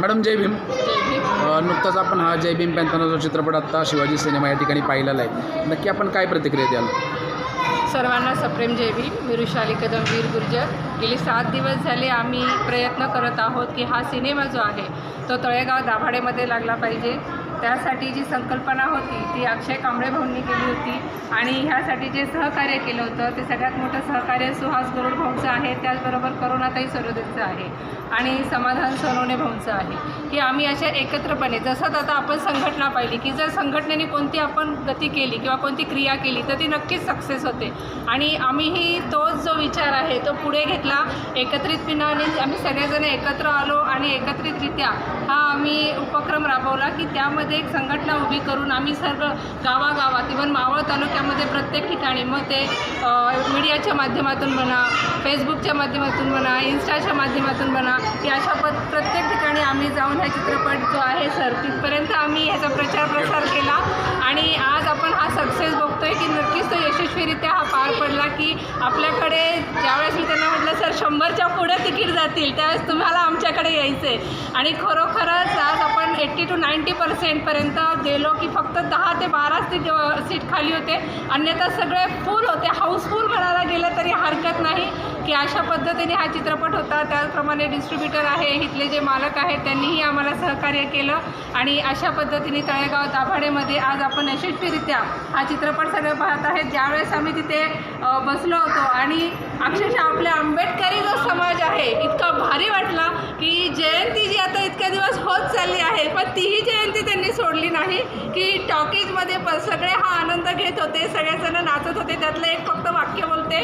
Madam जय भीम. नुकताच आपण हा जय भीम पॅन्थॉना जो चित्रपट आत्ता शिवाजी सिनेमा या ठिकाणी पाहिलेला आहे. नक्की आपण काय प्रतिक्रिया द्याल? सर्वांना सप्रेम जय भीम. मी कदम वीर गुर्जर. गेली सात दिवस झाले आम्ही प्रयत्न करत आहोत की हा सिनेमा जो आहे तो तळेगाव दाभाडेमध्ये लागला पाहिजे. त्यासाठी जी संकल्पना होती ती अक्षय कांबळे भाऊंनी केली होती. आणि ह्यासाठी जे सहकार्य केलं होतं ते सगळ्यात मोठं सहकार्य सुहास गरुड भाऊंचं आहे. त्याचबरोबर करुणाताई सरोदेचं आहे. आणि समाधान सोनवणे भाऊंचं आहे. की आम्ही अशा एकत्रपणे जसं आता आपण संघटना पाहिली की जर संघटनेने कोणती आपण गती केली किंवा कोणती क्रिया केली तर ती नक्कीच सक्सेस होते. आणि आम्हीही तोच जो विचार आहे तो पुढे घेतला. एकत्रितपणाने आम्ही सगळेजण एकत्र आलो आणि एकत्रितरित्या हा आम्ही उपक्रम राबवला की त्यामध्ये एक संघटना उभी करून आम्ही सर्व गावागावात इवन मावळ तालुक्यामध्ये प्रत्येक ठिकाणी मग ते मीडियाच्या माध्यमातून म्हणा फेसबुकच्या माध्यमातून म्हणा इन्स्टाच्या माध्यमातून म्हणा की अशा प प्रत्येक ठिकाणी आम्ही जाऊन हा चित्रपट जो आहे सर तिथपर्यंत आम्ही ह्याचा प्रचार प्रसार केला. आणि आज आपण हा सक्सेस बघतोय की नक्कीच तो यशस्वीरित्या हा पार पडला की आपल्याकडे ज्यावेळेस मी त्यांना म्हटलं शंभरच्या पुढे तिकीट जातील त्यावेळेस तुम्हाला आमच्याकडे यायचं आहे आणि खरोखरच आज आपण एट्टी टू नाईंटी पर्सेंटपर्यंत गेलो की फक्त दहा ते बारा सीट सीट खाली होते. अन्यथा सगळे फुल होते. हाऊसफुल म्हणायला गेलं तरी हरकत नाही की अशा पद्धतीने हा चित्रपट होता. त्याचप्रमाणे डिस्ट्रीब्युटर आहे इथले जे मालक आहेत त्यांनीही आम्हाला सहकार्य केलं. आणि अशा पद्धतीने तळेगाव दाभाडेमध्ये आज आपण यशस्वीरित्या हा चित्रपट सगळे पाहत आहेत. ज्यावेळेस आम्ही तिथे बसलो होतो आणि अक्षरशः आपल्या आंबेडकर की जयंती जी आता इतक्या दिवस होत चालली आहे पण तीही जयंती त्यांनी सोडली नाही की टॉकीजमध्ये प सगळे हा आनंद घेत होते सगळेजण नाचत होते त्यातलं एक फक्त वाक्य बोलते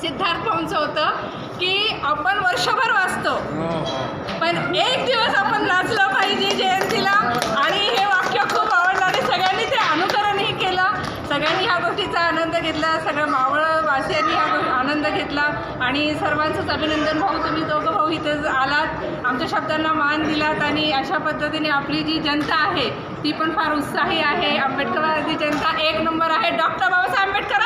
सिद्धार्थ भाऊंचं होतं की आपण वर्षभर वाचतो पण एक दिवस आपण नाचलं पाहिजे जयंतीला आणि हे वाक्य खूप आवडलं आणि सगळ्यांनी ते अनुकरणही केलं सगळ्यांनी ह्या गोष्टीचा आनंद घेतला सगळ्या मावळवासियांनी हा गो- आनंद घेतला आणि सर्वांचंच अभिनंदन भाऊ तुम्ही दोघं भाऊ इथं आलात. आमच्या शब्दांना मान दिलात आणि अशा पद्धतीने आपली जी जनता आहे ती पण फार उत्साही आहे. आंबेडकरवादी जनता एक नंबर आहे. डॉक्टर बाबासाहेब आंबेडकर